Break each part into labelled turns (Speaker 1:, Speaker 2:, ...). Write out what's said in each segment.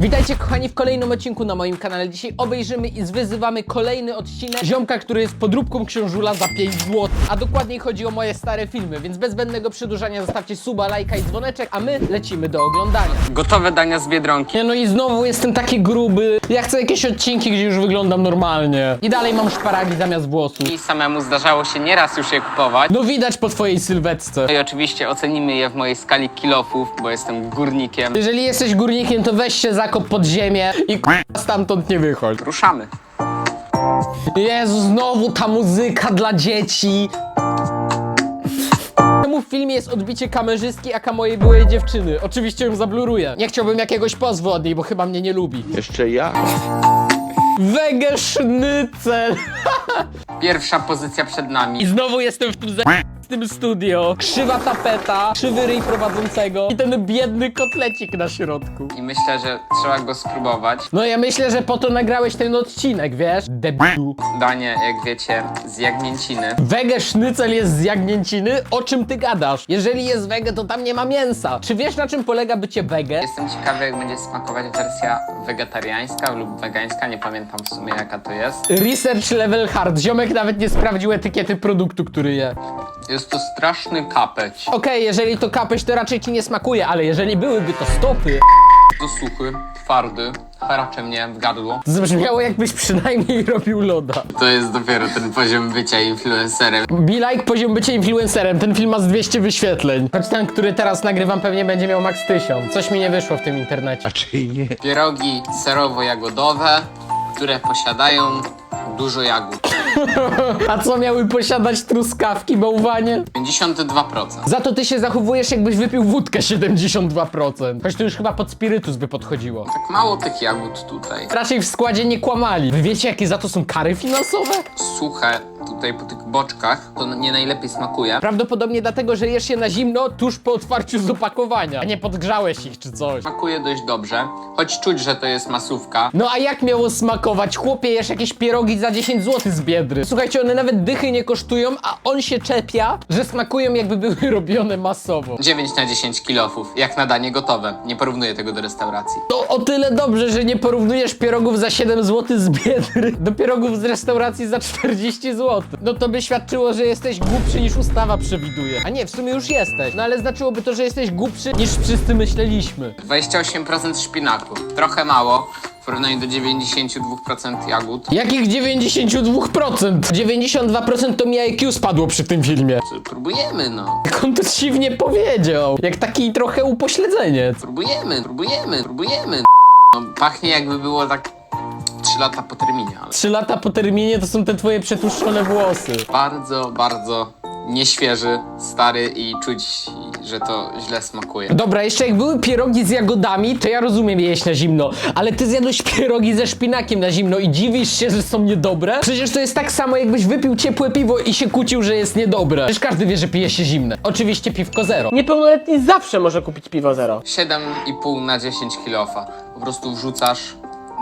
Speaker 1: Witajcie kochani w kolejnym odcinku na moim kanale. Dzisiaj obejrzymy i zwyzywamy kolejny odcinek ziomka, który jest podróbką książula za 5 zł. A dokładniej chodzi o moje stare filmy, więc bez zbędnego przedłużania zostawcie suba, lajka i dzwoneczek, a my lecimy do oglądania.
Speaker 2: Gotowe dania z Biedronki.
Speaker 1: Nie no i znowu jestem taki gruby. Ja chcę jakieś odcinki, gdzie już wyglądam normalnie. I dalej mam szparagi zamiast włosów.
Speaker 2: I samemu zdarzało się nieraz już je kupować.
Speaker 1: No widać po twojej sylwetce.
Speaker 2: No i oczywiście ocenimy je w mojej skali kilofów, bo jestem górnikiem.
Speaker 1: Jeżeli jesteś górnikiem, to weź się zakop pod ziemię i k***a stamtąd nie wychodź.
Speaker 2: Ruszamy.
Speaker 1: Jezu, znowu ta muzyka dla dzieci. Temu w filmie jest odbicie kamerzystki, aka mojej byłej dziewczyny. Oczywiście ją zabluruję. Nie chciałbym jakiegoś pozwu od niej, bo chyba mnie nie lubi.
Speaker 3: Jeszcze ja?
Speaker 1: Wege sznycel.
Speaker 2: Pierwsza pozycja przed
Speaker 1: I
Speaker 2: nami.
Speaker 1: znowu jestem w tym z tym studio. Krzywa tapeta, krzywy ryj prowadzącego i ten biedny kotlecik na środku.
Speaker 2: I myślę, że trzeba go spróbować.
Speaker 1: No ja myślę, że po to nagrałeś ten odcinek, wiesz? Debilu.
Speaker 2: Danie, jak wiecie, z jagnięciny.
Speaker 1: Wege sznycel jest z jagnięciny? O czym ty gadasz? Jeżeli jest wege, to tam nie ma mięsa. Czy wiesz na czym polega bycie wege?
Speaker 2: Jestem ciekawy, jak będzie smakować wersja wegetariańska lub wegańska. Nie pamiętam w sumie, jaka to jest.
Speaker 1: Research level hard. Ziomek nawet nie sprawdził etykiety produktu, który je.
Speaker 2: Jest to straszny kapeć.
Speaker 1: Okej, jeżeli to kapeć, to raczej ci nie smakuje, ale jeżeli byłyby to stopy,
Speaker 2: To suchy, twardy, haracze mnie w gardło.
Speaker 1: to zabrzmiało jakbyś przynajmniej robił loda.
Speaker 2: To jest dopiero ten poziom bycia influencerem.
Speaker 1: Be like poziom bycia influencerem. Ten film ma z 200 wyświetleń. Choć ten, który teraz nagrywam, pewnie będzie miał max 1000. Coś mi nie wyszło w tym internecie.
Speaker 2: Pierogi serowo-jagodowe, które posiadają dużo jagód.
Speaker 1: A co miały posiadać truskawki, bałwanie?
Speaker 2: 52%.
Speaker 1: Za to ty się zachowujesz, jakbyś wypił wódkę 72%. Choć to już chyba pod spirytus by podchodziło.
Speaker 2: Tak mało tych jagód tutaj.
Speaker 1: Raczej w składzie nie kłamali. Wy wiecie, jakie za to są kary finansowe?
Speaker 2: Suche tutaj po tych boczkach to nie najlepiej smakuje.
Speaker 1: Prawdopodobnie dlatego, że jesz je na zimno tuż po otwarciu z opakowania, a nie podgrzałeś ich czy coś.
Speaker 2: Smakuje dość dobrze, choć czuć, że to jest masówka.
Speaker 1: No a jak miało smakować? Chłopie, jesz jakieś pierogi za 10 zł z biedry. Słuchajcie, one nawet dychy nie kosztują, a on się czepia, że smakują jakby były robione masowo.
Speaker 2: 9 na 10 kilofów, jak na danie gotowe. Nie porównuję tego do restauracji.
Speaker 1: To o tyle dobrze, że nie porównujesz pierogów za 7 zł z biedry do pierogów z restauracji za 40 zł. No to by świadczyło, że jesteś głupszy niż ustawa przewiduje. A nie, w sumie już jesteś. No ale znaczyłoby to, że jesteś głupszy niż wszyscy myśleliśmy.
Speaker 2: 28% szpinaku. Trochę mało w porównaniu do 92% jagód.
Speaker 1: Jakich 92%? 92% to mi IQ spadło przy tym filmie.
Speaker 2: Próbujemy, no.
Speaker 1: Jak on to dziwnie powiedział. Jak taki trochę upośledzeniec.
Speaker 2: Próbujemy, próbujemy, próbujemy. No, pachnie jakby było tak 3 lata po terminie, ale
Speaker 1: Trzy lata po terminie to są te twoje przetłuszczone włosy.
Speaker 2: bardzo, bardzo nieświeży, stary i czuć, że to źle smakuje.
Speaker 1: Dobra, jeszcze jak były pierogi z jagodami, to ja rozumiem jeść na zimno, ale ty zjadłeś pierogi ze szpinakiem na zimno i dziwisz się, że są niedobre? Przecież to jest tak samo, jakbyś wypił ciepłe piwo i się kłócił, że jest niedobre. Przecież każdy wie, że pije się zimne. Oczywiście piwko zero.
Speaker 4: Niepełnoletni zawsze może kupić piwo zero.
Speaker 2: 7,5 na 10 kilofa. Po prostu wrzucasz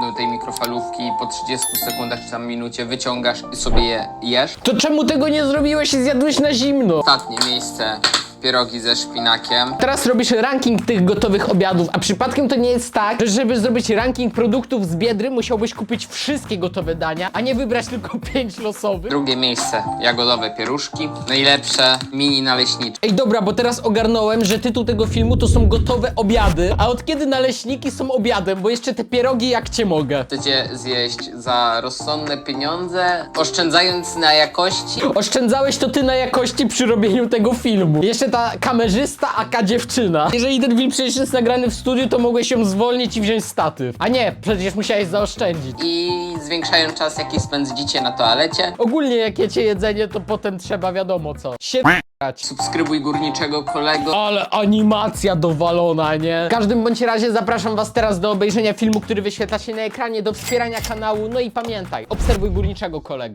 Speaker 2: do tej mikrofalówki po 30 sekundach czy tam minucie wyciągasz i sobie je jesz.
Speaker 1: To czemu tego nie zrobiłeś i zjadłeś na zimno?
Speaker 2: Ostatnie miejsce pierogi ze szpinakiem.
Speaker 1: Teraz robisz ranking tych gotowych obiadów, a przypadkiem to nie jest tak, że żeby zrobić ranking produktów z Biedry, musiałbyś kupić wszystkie gotowe dania, a nie wybrać tylko pięć losowych?
Speaker 2: Drugie miejsce jagodowe pieruszki. Najlepsze mini naleśniczki.
Speaker 1: Ej, dobra, bo teraz ogarnąłem, że tytuł tego filmu to są gotowe obiady, a od kiedy naleśniki są obiadem, bo jeszcze te pierogi jak cię mogę.
Speaker 2: Chcecie zjeść za rozsądne pieniądze, oszczędzając na jakości?
Speaker 1: Oszczędzałeś to ty na jakości przy robieniu tego filmu. Jeszcze ta kamerzysta, aka dziewczyna. Jeżeli ten film przecież jest nagrany w studiu, to mogłeś ją zwolnić i wziąć statyw. A nie, przecież musiałeś zaoszczędzić.
Speaker 2: I zwiększają czas, jaki spędzicie na toalecie.
Speaker 1: Ogólnie jak jecie jedzenie, to potem trzeba wiadomo co. Się
Speaker 2: Subskrybuj górniczego kolego.
Speaker 1: Ale animacja dowalona, nie? W każdym bądź razie zapraszam was teraz do obejrzenia filmu, który wyświetla się na ekranie, do wspierania kanału, no i pamiętaj, obserwuj górniczego kolego.